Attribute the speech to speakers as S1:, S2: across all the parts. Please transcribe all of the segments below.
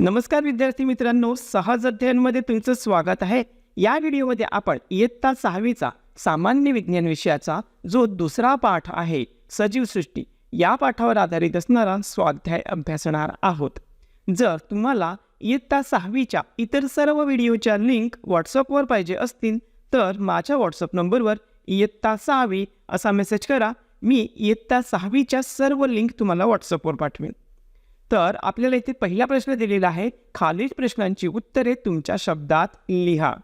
S1: नमस्कार विद्यार्थी मित्रांनो सहज अध्ययनमध्ये तुमचं स्वागत आहे. या व्हिडिओमध्ये आपण इयत्ता सहावीचा सामान्य विज्ञान विषयाचा जो दुसरा पाठ आहे सजीव सृष्टी या पाठावर आधारित असणारा स्वाध्याय अभ्यासणार आहोत. जर तुम्हाला इयत्ता सहावीच्या इतर सर्व व्हिडिओच्या लिंक व्हॉट्सअपवर पाहिजे असतील तर माझ्या व्हॉट्सअप नंबरवर इयत्ता सहावी असा मेसेज करा. मी इयत्ता सहावीच्या सर्व लिंक तुम्हाला व्हॉट्सअपवर पाठवेन. तर आपल्याला इथे पहिला प्रश्न दिलेला आहे खालील प्रश्नांची उत्तरे तुमच्या शब्दात लिहा.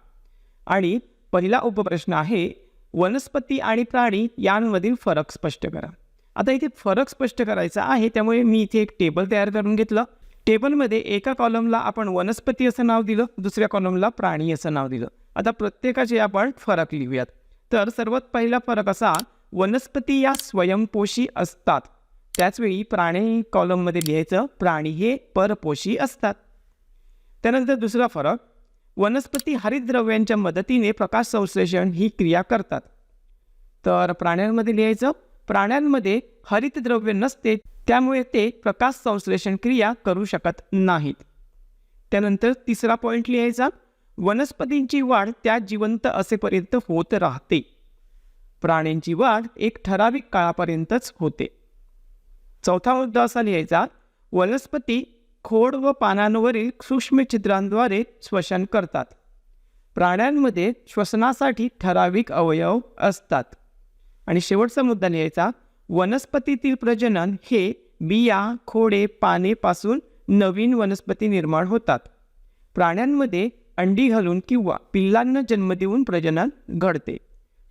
S1: आणि पहिला उपप्रश्न आहे वनस्पती आणि प्राणी यांमधील फरक स्पष्ट करा. आता इथे फरक स्पष्ट करायचा आहे त्यामुळे मी इथे एक टेबल तयार करून घेतलं. टेबलमध्ये एका कॉलमला आपण वनस्पती असं नाव दिलं दुसऱ्या कॉलमला प्राणी असं नाव दिलं. आता प्रत्येकाचे आपण फरक लिहूयात. तर सर्वात पहिला फरक असा वनस्पती या स्वयंपोषी असतात. त्याचवेळी प्राणी कॉलममध्ये लिहायचं प्राणी हे परपोषी असतात. त्यानंतर दुसरा फरक वनस्पती हरितद्रव्यांच्या मदतीने प्रकाश संश्लेषण ही क्रिया करतात. तर प्राण्यांमध्ये लिहायचं प्राण्यांमध्ये हरितद्रव्य नसते त्यामुळे ते प्रकाश संश्लेषण क्रिया करू शकत नाहीत. त्यानंतर तिसरा पॉईंट लिहायचा वनस्पतींची वाढ त्या जिवंत असेपर्यंत होत राहते. प्राण्यांची वाढ एक ठराविक काळापर्यंतच होते. चौथा मुद्दा असा लिहायचा वनस्पती खोड व पानांवरील सूक्ष्म छिद्रांद्वारे श्वसन करतात. प्राण्यांमध्ये श्वसनासाठी ठराविक अवयव असतात. आणि शेवटचा मुद्दा लिहायचा वनस्पतीतील प्रजनन हे बिया खोडे पानेपासून नवीन वनस्पती निर्माण होतात. प्राण्यांमध्ये अंडी घालून किंवा पिल्लांना जन्म देऊन प्रजनन घडते.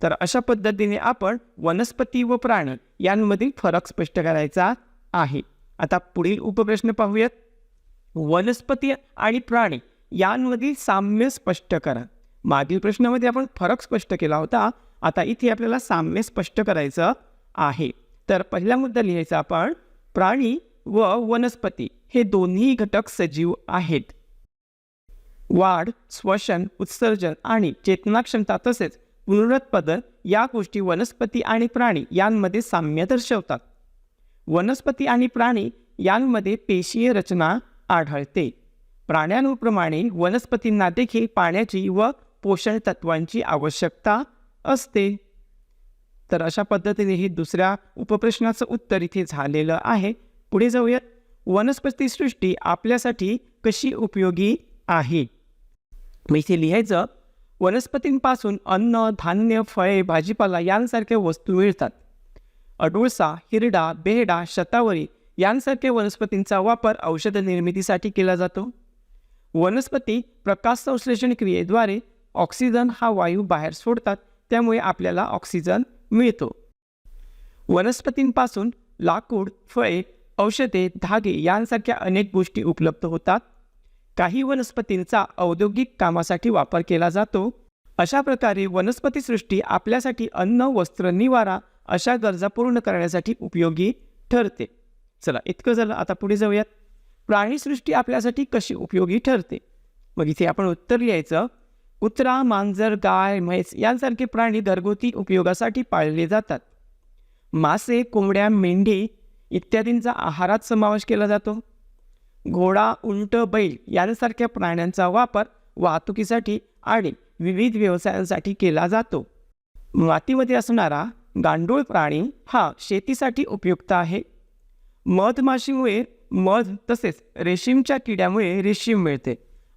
S1: तर अशा पद्धतीने आपण वनस्पती व प्राण यांमधील फरक स्पष्ट करायचा आहे. आता पुढील उपप्रश्न पाहूयात. वनस्पती आणि प्राणी यांमधील साम्य स्पष्ट करा मागील प्रश्नामध्ये आपण फरक स्पष्ट केला होता. आता इथे आपल्याला साम्य स्पष्ट करायचं आहे. तर पहिला मुद्दा लिहायचा आपण प्राणी व वनस्पती हे दोन्ही घटक सजीव आहेत. वाढ श्वसन उत्सर्जन आणि चेतनाक्षमता तसेच पुनरुत्पादन या गोष्टी वनस्पती आणि प्राणी यांमध्ये साम्य दर्शवतात. वनस्पती आणि प्राणी यांमध्ये पेशीय रचना आढळते. प्राण्यांप्रमाणे वनस्पतींना देखील पाण्याची व पोषण तत्वांची आवश्यकता असते. तर अशा पद्धतीने हे दुसऱ्या उपप्रश्नाचं उत्तर इथे झालेलं आहे. पुढे जाऊयात वनस्पती सृष्टी आपल्यासाठी कशी उपयोगी आहे? मग इथे लिहायचं वनस्पतींपासून अन्न धान्य फळे भाजीपाला यांसारख्या वस्तू मिळतात. अडुळसा हिरडा बेहडा शतावरी यांसारख्या वनस्पतींचा वापर औषध निर्मितीसाठी केला जातो. वनस्पती प्रकाश संश्लेषण क्रियेद्वारे ऑक्सिजन हा वायू बाहेर सोडतात त्यामुळे आपल्याला ऑक्सिजन मिळतो. वनस्पतींपासून लाकूड फळे औषधे धागे यांसारख्या अनेक गोष्टी उपलब्ध होतात. काही वनस्पतींचा औद्योगिक कामासाठी वापर केला जातो. अशा प्रकारे वनस्पतीसृष्टी आपल्यासाठी अन्न वस्त्र निवारा अशा गरजा पूर्ण करण्यासाठी उपयोगी ठरते. चला इतकं झालं आता पुढे जाऊयात. प्राणीसृष्टी आपल्यासाठी कशी उपयोगी ठरते? मग इथे आपण उत्तर लिहायचं. कुत्रा मांजर गाय म्हैस यांसारखे प्राणी घरगुती उपयोगासाठी पाळले जातात. मासे कोंबड्या मेंढी इत्यादींचा आहारात समावेश केला जातो. घोडा उंट बैल यांसारख्या प्राण्यांचा वापर वाहतुकीसाठी आणि विविध व्यवसायांसाठी केला जातो. मातीमध्ये असणारा गांडूळ प्राणी हा शेतीसाठी उपयुक्त आहे. मधमाशीमुळे मध तसेच रेशीमच्या किड्यामुळे रेशीम मिळते.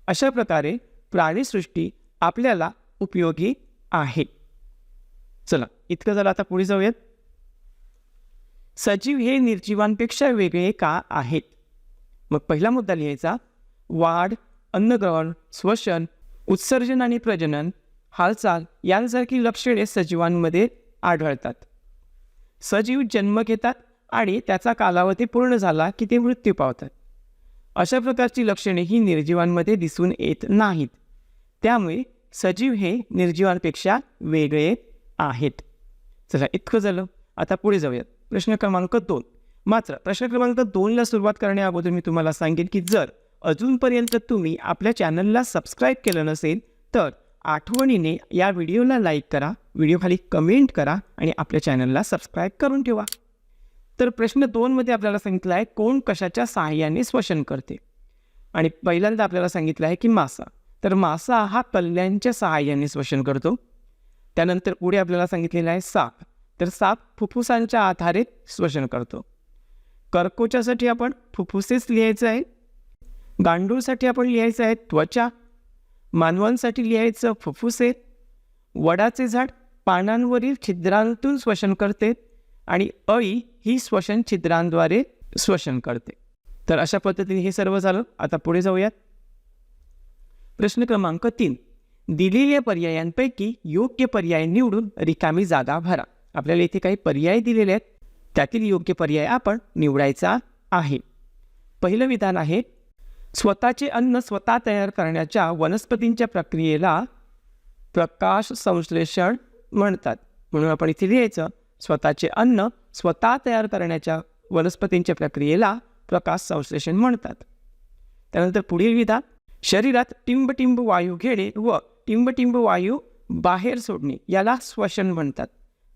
S1: अशा प्रकारे प्राणीसृष्टी आपल्याला उपयोगी आहे. चला इतकं झालं आता पुढे जाऊयात. सजीव हे निर्जीवांपेक्षा वेगळे का आहेत? मग पहिला मुद्दा लिहायचा वाढ अन्नग्रहण श्वसन उत्सर्जन आणि प्रजनन हालचाल यांसारखी लक्षणे सजीवांमध्ये आढळतात. सजीव जन्म घेतात आणि त्याचा कालावधी पूर्ण झाला की ते मृत्यू पावतात. अशा प्रकारची लक्षणे ही निर्जीवांमध्ये दिसून येत नाहीत. त्यामुळे सजीव हे निर्जीवांपेक्षा वेगळे आहेत. चला इतकं झालं. आता पुढे जाऊयात. प्रश्न क्रमांक दोन. मात्र प्रश्न क्रमांक दोनला सुरुवात करण्या अगोदर मी तुम्हाला सांगेन की जर अजूनपर्यंत तुम्ही आपल्या चॅनलला सबस्क्राईब केलं नसेल तर आठवणीने या व्हिडिओला लाईक करा व्हिडिओखाली कमेंट करा आणि आपल्या चॅनलला सबस्क्राईब करून ठेवा. तर प्रश्न दोनमध्ये आपल्याला सांगितलं आहे कोण कशाच्या सहाय्याने श्वसन करते? आणि पहिल्यांदा आपल्याला सांगितलं आहे की मासा. तर मासा हा कल्ल्यांच्या सहाय्याने श्वसन करतो. त्यानंतर पुढे आपल्याला सांगितलेलं आहे साप. तर साप फुफ्फुसांच्या आधारे श्वसन करतो. कर्कोच्यासाठी आपण फुफ्फुसेच लिहायचं आहे गांडूळसाठी आपण लिहायचं आहे त्वचा मानवांसाठी लिहायचं फुफ्फुसे वडाचे झाड पानांवरील छिद्रांतून श्वसन करते आणि अळी ही श्वसन छिद्रांद्वारे श्वसन करते. तर अशा पद्धतीने हे सर्व झालं. आता पुढे जाऊयात. प्रश्न क्रमांक तीन. दिलेल्या पर्यायांपैकी योग्य पर्याय निवडून रिकामी जागा भरा. आपल्याला इथे काही पर्याय दिलेले आहेत. त्यातील योग्य पर्याय आपण निवडायचा आहे. पहिलं विधान आहे स्वतःचे अन्न स्वतः तयार करण्याच्या वनस्पतींच्या प्रक्रियेला प्रकाश संश्लेषण म्हणतात. म्हणून आपण इथे लिहायचं स्वतःचे अन्न स्वतः तयार करण्याच्या वनस्पतींच्या प्रक्रियेला प्रकाश संश्लेषण म्हणतात. त्यानंतर पुढील विधान शरीरात टिंबटिंब वायू घेणे व टिंबटिंब वायू बाहेर सोडणे याला श्वसन म्हणतात.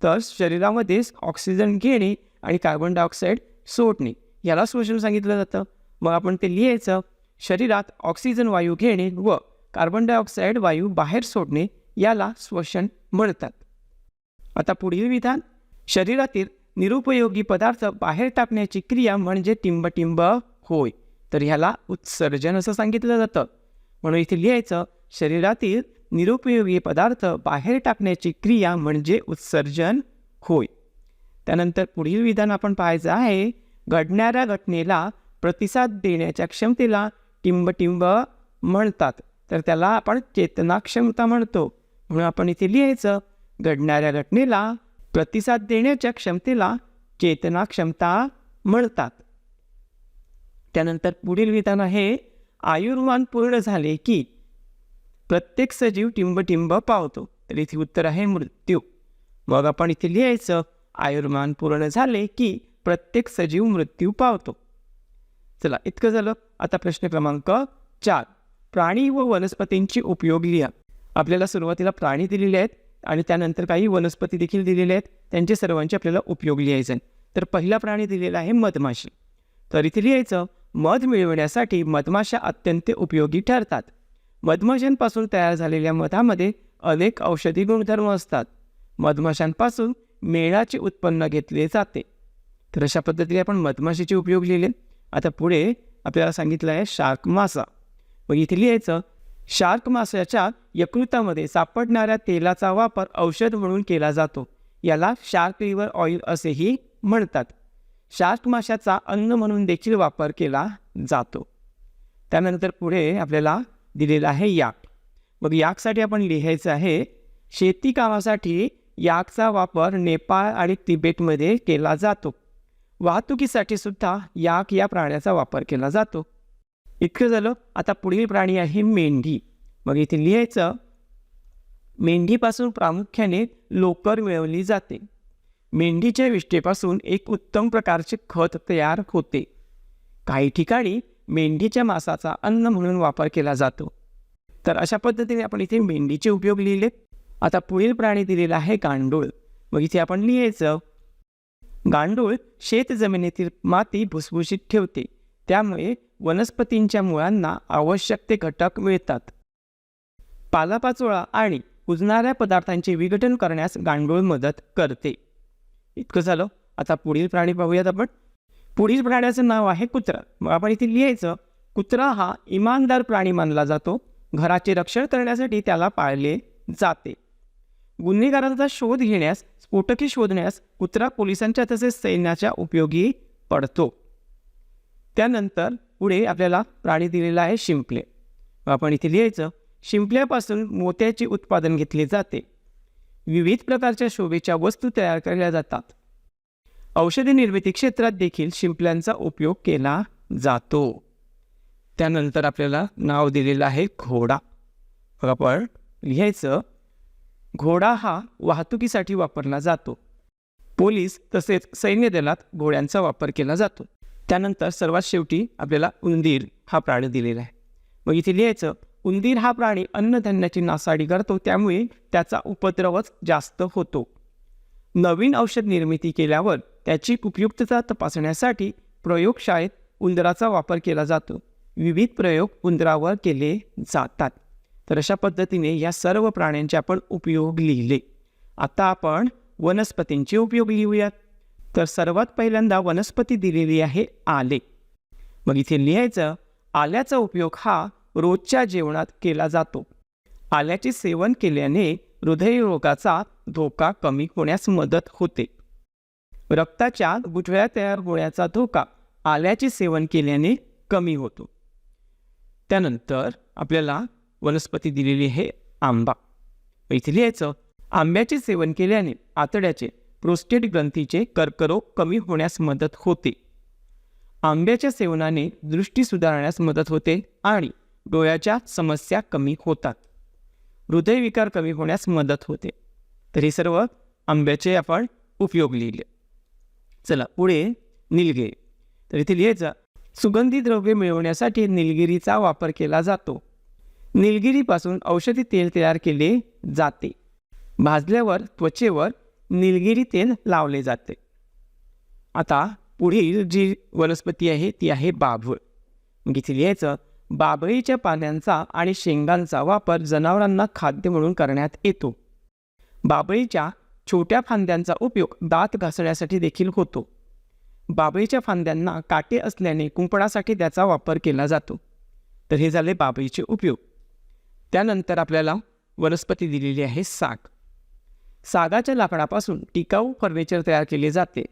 S1: तर शरीरामध्येच ऑक्सिजन घेणे आणि कार्बन डायऑक्साईड सोडणे. याला श्वसन सांगितलं जातं. मग आपण ते लिहायचं. शरीरात ऑक्सिजन वायू घेणे व कार्बन डायऑक्साईड वायू बाहेर सोडणे याला श्वसन म्हणतात. आता पुढील विधान. शरीरातील निरुपयोगी पदार्थ बाहेर टाकण्याची क्रिया म्हणजे टिंबटिंब होय. तर ह्याला उत्सर्जन असं सांगितलं जातं. म्हणून इथे लिहायचं शरीरातील निरुपयोगी पदार्थ बाहेर टाकण्याची क्रिया म्हणजे उत्सर्जन होय. त्यानंतर पुढील विधान आपण पाहायचं आहे. घडणाऱ्या घटनेला प्रतिसाद देण्याच्या क्षमतेला टिंबटिंब म्हणतात. तर त्याला आपण चेतना क्षमता म्हणतो. म्हणून आपण इथे लिहायचं घडणाऱ्या घटनेला प्रतिसाद देण्याच्या क्षमतेला चेतना क्षमता म्हणतात. त्यानंतर पुढील विधान आहे आयुर्मान पूर्ण झाले की प्रत्येक सजीव टिंबटिंब पावतो. तर इथे उत्तर आहे मृत्यू. मग आपण इथे लिहायचं आयुर्मान पूर्ण झाले की प्रत्येक सजीव मृत्यू पावतो. चला इतकं झालं. आता प्रश्न क्रमांक चार. प्राणी व वनस्पतींची उपयोग लिहा आपल्याला सुरुवातीला प्राणी दिलेले आहेत आणि त्यानंतर काही वनस्पती देखील दिलेल्या आहेत. त्यांचे सर्वांचे आपल्याला उपयोग लिहायचे तर पहिला प्राणी दिलेला आहे मधमाशी. तर इथे लिहायचं मध मिळवण्यासाठी मधमाशा अत्यंत उपयोगी ठरतात. मधमाशांपासून तयार झालेल्या मधामध्ये अनेक औषधी गुणधर्म असतात. मधमाशांपासून मेणाचे उत्पन्न घेतले जाते. तर अशा पद्धतीने आपण मधमाशीचे उपयोग लिहिले. आता पुढे आपल्याला सांगितलं आहे शार्क मासा. मग इथे लिहायचं शार्क माशाच्या यकृतामध्ये सापडणाऱ्या तेलाचा वापर औषध म्हणून केला जातो. याला शार्क लिव्हर ऑइल असेही म्हणतात. शार्क माशाचा अन्न म्हणून देखील वापर केला जातो. त्यानंतर पुढे आपल्याला दिलेलं आहे याक. मग याकसाठी आपण लिहायचं आहे शेती कामासाठी याकचा वापर नेपाळ आणि तिबेटमध्ये केला जातो. वाहतुकीसाठी सुद्धा याक या प्राण्याचा वापर केला जातो. इतकं झालं आता पुढील प्राणी आहे मेंढी. मग इथे लिहायचं मेंढीपासून प्रामुख्याने लोकर मिळवली जाते. मेंढीच्या विष्ठेपासून एक उत्तम प्रकारचे खत तयार होते. काही ठिकाणी मेंढीच्या मांसाचा अन्न म्हणून वापर केला जातो. तर अशा पद्धतीने आपण इथे मेंढीचे उपयोग लिहिले. आता पुढील प्राणी दिलेला आहे गांडूळ. मग इथे आपण लिहायचं गांडूळ शेत जमिनीतील माती भुसभुशीत ठेवते. त्यामुळे वनस्पतींच्या मुळांना आवश्यक ते घटक मिळतात. पालापाचोळा आणि कुजणाऱ्या पदार्थांचे विघटन करण्यास गांडूळ मदत करते. इतकं झालं. आता पुढील प्राणी पाहूयात आपण. पुढील प्राण्याचं नाव आहे कुत्रा. मग आपण इथे लिहायचं कुत्रा हा इमानदार प्राणी मानला जातो. घराचे रक्षण करण्यासाठी त्याला पाळले जाते. गुन्हेगारांचा शोध घेण्यास स्फोटके शोधण्यास कुत्रा पोलिसांच्या तसेच सैन्याच्या उपयोगी पडतो. त्यानंतर पुढे आपल्याला प्राणी दिलेला आहे शिंपले. आपण इथे लिहायचं शिंपल्यापासून मोत्याचे उत्पादन घेतले जाते. विविध प्रकारच्या शोभेच्या वस्तू तयार केल्या जातात. औषधी निर्मिती क्षेत्रात देखील शिंपल्यांचा उपयोग केला जातो. त्यानंतर आपल्याला नाव दिलेलं आहे घोडा. आपण लिहायचं घोडा हा वाहतुकीसाठी वापरला जातो. पोलीस तसेच सैन्य दलात घोड्यांचा वापर केला जातो. त्यानंतर सर्वात शेवटी आपल्याला उंदीर हा प्राणी दिलेला आहे. मग इथे लिहायचं उंदीर हा प्राणी अन्नधान्याची नासाडी करतो त्यामुळे त्याचा उपद्रवच जास्त होतो. नवीन औषध निर्मिती केल्यावर त्याची उपयुक्तता तपासण्यासाठी प्रयोगशाळेत उंदराचा वापर केला जातो. विविध प्रयोग उंदरावर केले जातात. तर अशा पद्धतीने या सर्व प्राण्यांचे आपण उपयोग लिहिले. आता आपण वनस्पतींचे उपयोग लिहूयात. तर सर्वात पहिल्यांदा वनस्पती दिलेली आहे आले. मग इथे लिहायचं आल्याचा उपयोग हा रोजच्या जेवणात केला जातो. आल्याचे सेवन केल्याने हृदयरोगाचा धोका कमी होण्यास मदत होते. रक्ताच्या गुठळ्या तयार होण्याचा धोका आल्याचे सेवन केल्याने कमी होतो. त्यानंतर आपल्याला वनस्पती दिलेली आहे आंबा. इथे लिहायचं आंब्याचे सेवन केल्याने आतड्याचे प्रोस्टेट ग्रंथीचे कर्करोग कमी होण्यास मदत होते. आंब्याच्या सेवनाने दृष्टी सुधारण्यास मदत होते आणि डोळ्याच्या समस्या कमी होतात. हृदयविकार कमी होण्यास मदत होते. तर हे सर्व आंब्याचे आपण उपयोग लिहिले. चला पुढे निलगिरी. तर इथे लिहायचं सुगंधी द्रव्य मिळवण्यासाठी निलगिरीचा वापर केला जातो. निलगिरीपासून औषधी तेल तयार केले जाते. भाजल्यावर त्वचेवर निलगिरी तेल लावले जाते. आता पुढील जी वनस्पती आहे ती आहे बाभूळ. इथे लिहायचं बाभळीच्या पानांचा आणि शेंगांचा वापर जनावरांना खाद्य म्हणून करण्यात येतो. बाभळीच्या छोट्या फांद्यांचा उपयोग दात घासण्यासाठी देखील होतो. बाभळीच्या फांद्यांना काटे असल्याने कुंपणासाठी त्याचा वापर केला जातो. तर हे झाले बाभळीचे उपयोग. त्यानंतर आपल्याला वनस्पती दिलेली आहे साग. सागाच्या लाकडापासून टिकाऊ फर्निचर तयार केले जाते.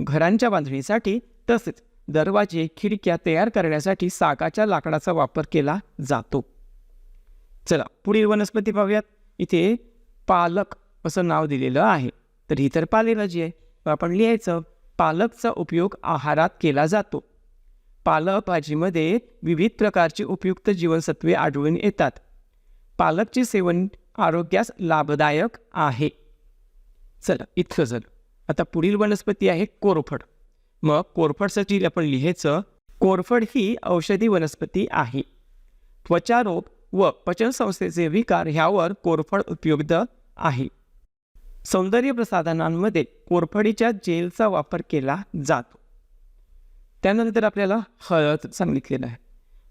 S1: घरांच्या बांधणीसाठी तसेच दरवाजे खिडक्या तयार करण्यासाठी सागाच्या लाकडाचा वापर केला जातो. चला पुढील वनस्पती पाहूयात. इथे पालक असं नाव दिलेलं आहे. तर ही तर पालेभाजी आहे. आपण लिहायचं पालकचा उपयोग आहारात केला जातो. पालक भाजीमध्ये विविध प्रकारची उपयुक्त जीवनसत्वे आढळून येतात. पालकचे सेवन आरोग्यास लाभदायक आहे. चला इतकं झालं आता पुढील वनस्पती आहे कोरफड. मग कोरफडसाठी आपण लिहायचं कोरफड ही औषधी वनस्पती आहे. त्वचारोग व पचनसंस्थेचे विकार ह्यावर कोरफड उपयुक्त आहे. सौंदर्य प्रसाधनांमध्ये कोरफडीच्या जेलचा वापर केला जातो. त्यानंतर आपल्याला हळद सांगितलेलं आहे.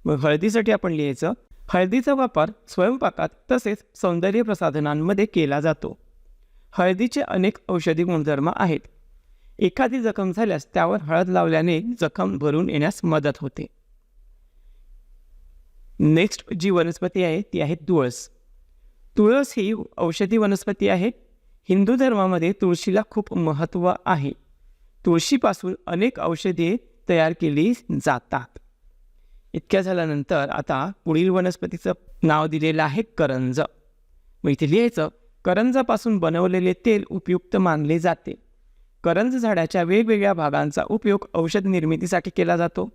S1: मग हळदीसाठी आपण लिहायचं हळदीचा वापर स्वयंपाकात तसेच सौंदर्य प्रसाधनांमध्ये केला जातो. हळदीचे अनेक औषधी गुणधर्म आहेत. एखादी जखम झाल्यास त्यावर हळद लावल्याने जखम भरून येण्यास मदत होते. नेक्स्ट जी वनस्पती आहे ती आहे तुळस. तुळस ही औषधी वनस्पती आहे. हिंदू धर्मामध्ये तुळशीला खूप महत्त्व आहे. तुळशीपासून अनेक औषधे तयार केली जातात. इतक्या झाल्यानंतर आता पुढील वनस्पतीचं नाव दिलेलं आहे करंज. मग इथे लिहायचं करंजापासून बनवलेले तेल उपयुक्त मानले जाते. करंज झाडाच्या वेगवेगळ्या भागांचा उपयोग औषध निर्मितीसाठी केला जातो.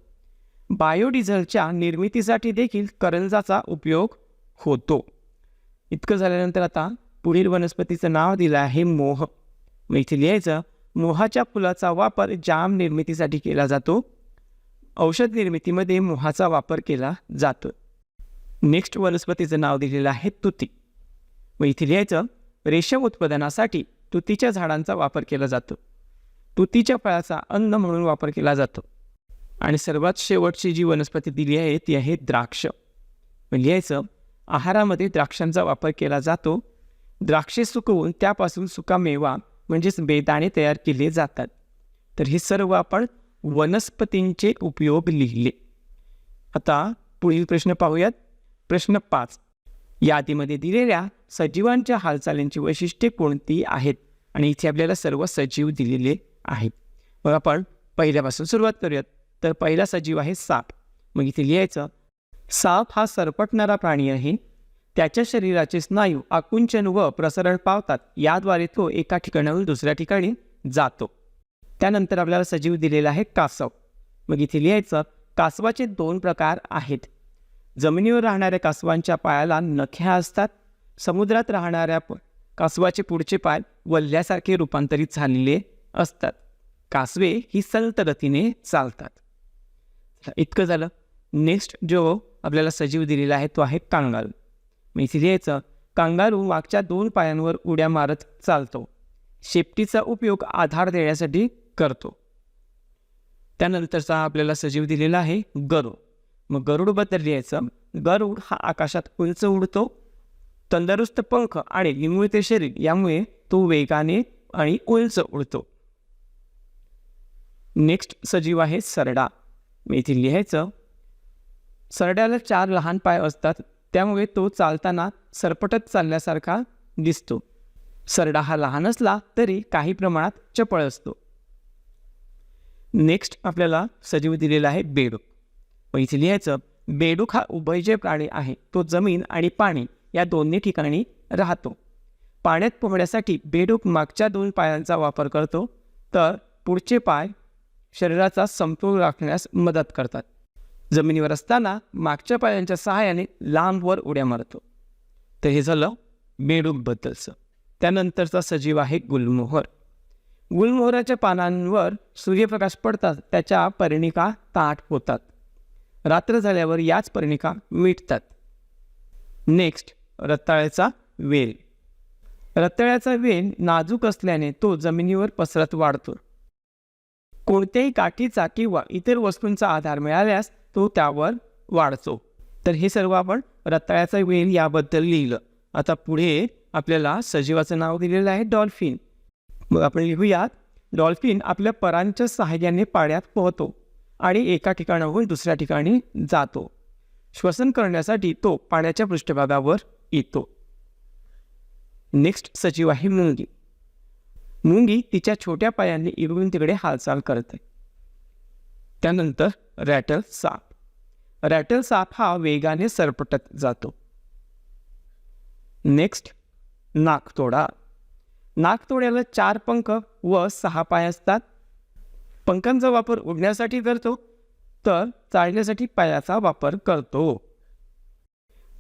S1: बायोडिझेलच्या निर्मितीसाठी देखील करंजाचा उपयोग होतो. इतकं झाल्यानंतर आता पुढील वनस्पतीचं नाव दिलं आहे मोह. मग इथे लिहायचं मोहाच्या फुलाचा वापर जाम निर्मितीसाठी केला जातो. औषध निर्मितीमध्ये मोहाचा वापर केला जातो नेक्स्ट वनस्पतीचं नाव दिलेलं आहे तुती. व इथे लिहायचं रेशम उत्पादनासाठी तुतीच्या झाडांचा वापर केला जातो. तुतीच्या फळाचा अन्न म्हणून वापर केला जातो. आणि सर्वात शेवटची जी वनस्पती दिली आहे ती आहे द्राक्ष. लिहायचं आहारामध्ये द्राक्षांचा वापर केला जातो. द्राक्षे सुकवून त्यापासून सुका मेवा म्हणजेच बेदाणे तयार केले जातात. तर हे सर्व आपण वनस्पतींचे उपयोग लिहिले. आता पुढील प्रश्न पाहूयात. प्रश्न पाच. यादीमध्ये दिलेल्या सजीवांच्या हालचालींची वैशिष्ट्ये कोणती आहेत? आणि इथे आपल्याला सर्व सजीव दिलेले आहेत. मग आपण पहिल्यापासून सुरुवात करूयात. तर पहिला सजीव आहे साप. मग इथे लिहायचं. साप हा सरपटणारा प्राणी आहे. त्याच्या शरीराचे स्नायू आकुंचन व प्रसरण पावतात. याद्वारे तो एका ठिकाणाहून दुसऱ्या ठिकाणी जातो. त्यानंतर आपल्याला सजीव दिलेला आहे कासव. मग इथे लिहायचं कासवाचे दोन प्रकार आहेत. जमिनीवर राहणाऱ्या कासवांच्या पायाला नख्या असतात. समुद्रात राहणाऱ्या कासवाचे पुढचे पाय वल्ल्यासारखे रूपांतरित झालेले असतात. कासवे ही संत गतीने चालतात. इतकं झालं. नेक्स्ट जो आपल्याला सजीव दिलेला आहे तो आहे कांगारू. मग इथे लिहायचं कांगारू मागच्या दोन पायांवर उड्या मारत चालतो. शेपटीचा उपयोग आधार देण्यासाठी करतो. त्यानंतरचा आपल्याला सजीव दिलेला आहे गरुड. मग गरुडबद्दल लिहायचं. गरुड हा आकाशात उंच उडतो तंदुरुस्त पंख आणि निमुळते शरीर यामुळे तो वेगाने आणि उंच उडतो. नेक्स्ट सजीव आहे सरडा. मी इथे लिहायचं. सरड्याला चार लहान पाय असतात त्यामुळे तो चालताना सरपटत चालल्यासारखा दिसतो. सरडा हा लहान असला तरी काही प्रमाणात चपळ असतो. नेक्स्ट आपल्याला सजीव दिलेला आहे बेडूक. मग इथे लिहायचं बेडूक हा उभयजय प्राणी आहे तो जमीन आणि पाणी या दोन्ही ठिकाणी राहतो. पाण्यात पोहण्यासाठी बेडूक मागच्या दोन पायांचा वापर करतो तर पुढचे पाय शरीराचा समतोल राखण्यास मदत करतात. जमिनीवर असताना मागच्या पायांच्या सहाय्याने लांबवर उड्या मारतो. तर हे झालं बेडूकबद्दलचं. त्यानंतरचा सजीव आहे गुलमोहर. गुलमोहराच्या पानांवर सूर्यप्रकाश पडतात त्याच्या पर्णिका ताट होतात. रात्र झाल्यावर याच पर्णिका मिटतात. नेक्स्ट रताळ्याचा वेल. रताळ्याचा वेल नाजूक असल्याने तो जमिनीवर पसरत वाढतो. कोणत्याही काठीचा किंवा इतर वस्तूंचा आधार मिळाल्यास तो त्यावर वाढतो. तर हे सर्व आपण रताळ्याचा वेल याबद्दल लिहिलं. आता पुढे आपल्याला सजीवाचं नाव दिलेलं आहे डॉल्फिन. मग आपण लिहूयात. डॉल्फिन आपल्या परांच्या सहाय्याने पाण्यात पोहतो आणि एका ठिकाणाहून दुसऱ्या ठिकाणी जातो. श्वसन करण्यासाठी तो पाण्याच्या पृष्ठभागावर येतो. नेक्स्ट सचिव आहे मुंगी. मुंगी तिच्या छोट्या पायांनी इकडून तिकडे हालचाल करते. त्यानंतर रॅटल साप. रॅटल साप हा वेगाने सरपटत जातो. नेक्स्ट नाकतोडा नाकतोड्याला चार पंख व सहा पाय असतात. पंखांचा वापर उडण्यासाठी करतो तर चालण्यासाठी पायाचा वापर करतो.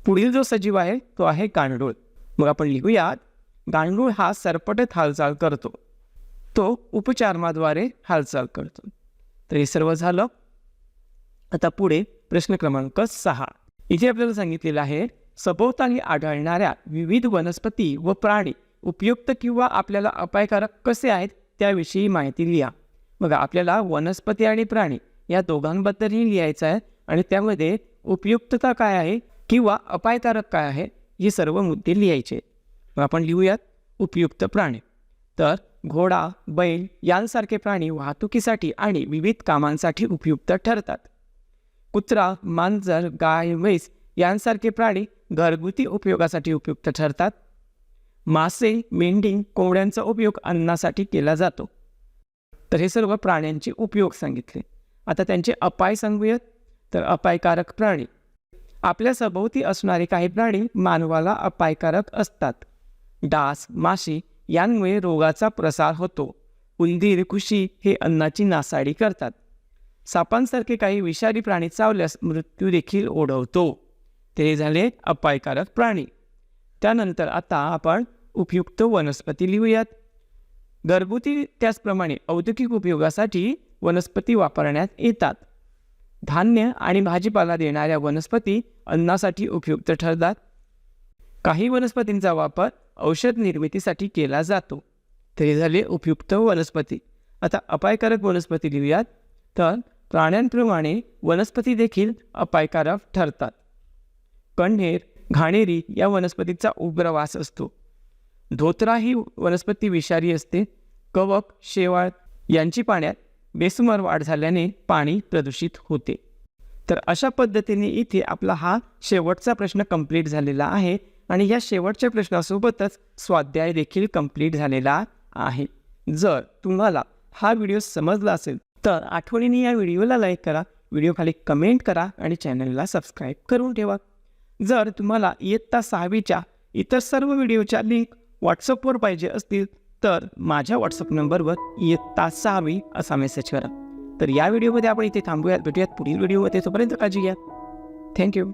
S1: पुढील जो सजीव आहे तो आहे गांडूळ. मग आपण लिहूयात गांडूळ हा सरपटत हालचाल करतो. तो उपचारमाद्वारे हालचाल करतो. तर हे सर्व झालं. आता पुढे प्रश्न क्रमांक सहा. इथे आपल्याला सांगितलेलं आहे सभोवताली आढळणाऱ्या विविध वनस्पती व प्राणी उपयुक्त किंवा आपल्याला अपायकारक कसे आहेत त्याविषयी माहिती लिहा. बघा आपल्याला वनस्पती आणि प्राणी या दोघांबद्दलही लिहायचं आहे आणि त्यामध्ये उपयुक्तता काय आहे किंवा अपायकारक काय आहे हे सर्व मुद्दे लिहायचे. मग आपण लिहूयात उपयुक्त प्राणी. तर घोडा बैल यांसारखे प्राणी वाहतुकीसाठी आणि विविध कामांसाठी उपयुक्त ठरतात. कुत्रा मांजर गाय म्हैस यांसारखे प्राणी घरगुती उपयोगासाठी उपयुक्त ठरतात. मासे मेंढी कोंबड्यांचा उपयोग अन्नासाठी केला जातो. तर हे सर्व प्राण्यांचे उपयोग सांगितले. आता त्यांचे अपाय सांगूयात. तर अपायकारक प्राणी. आपल्या सभोवती असणारे काही प्राणी मानवाला अपायकारक असतात. डास माशी यांमुळे रोगाचा प्रसार होतो. उंदीर कुशी हे अन्नाची नासाडी करतात. सापांसारखे काही विषारी प्राणी चावल्यास मृत्यू देखील ओढवतो. ते झाले अपायकारक प्राणी. त्यानंतर आता आपण उपयुक्त वनस्पती लिहूयात. घरगुती त्याचप्रमाणे औद्योगिक उपयोगासाठी वनस्पती वापरण्यात येतात. धान्य आणि भाजीपाला देणाऱ्या वनस्पती अन्नासाठी उपयुक्त ठरतात. काही वनस्पतींचा वापर औषध निर्मितीसाठी केला जातो. तरी झाले उपयुक्त वनस्पती. आता अपायकारक वनस्पती लिहूयात. तर प्राण्यांप्रमाणे वनस्पती देखील अपायकारक ठरतात. कण्हेर घाणेरी या वनस्पतीचा उग्र वास असतो. धोत्रा ही वनस्पती विषारी असते. कवक शेवाळ यांची पाण्यात बेसुमार वाढ झाल्याने पाणी प्रदूषित होते. तर अशा पद्धतीने इथे आपला हा शेवटचा प्रश्न कंप्लीट झालेला आहे आणि या शेवटच्या प्रश्नासोबतच स्वाध्याय देखील कंप्लीट झालेला आहे. जर तुम्हाला हा व्हिडिओ समजला असेल तर आठवणीने या व्हिडिओला लाईक करा व्हिडिओ खाली कमेंट करा आणि चॅनलला सबस्क्राईब करून ठेवा. जर तुम्हाला इयत्ता सहावीच्या इतर सर्व व्हिडिओच्या लिंक व्हॉट्सअपवर पाहिजे असतील तर माझ्या व्हॉट्सअप नंबरवर इयत्ता सहावी असा मेसेज करा. तर या व्हिडिओमध्ये आपण इथे थांबूयात भेटूयात पुढील व्हिडिओमध्ये. तोपर्यंत काळजी घ्या. थँक्यू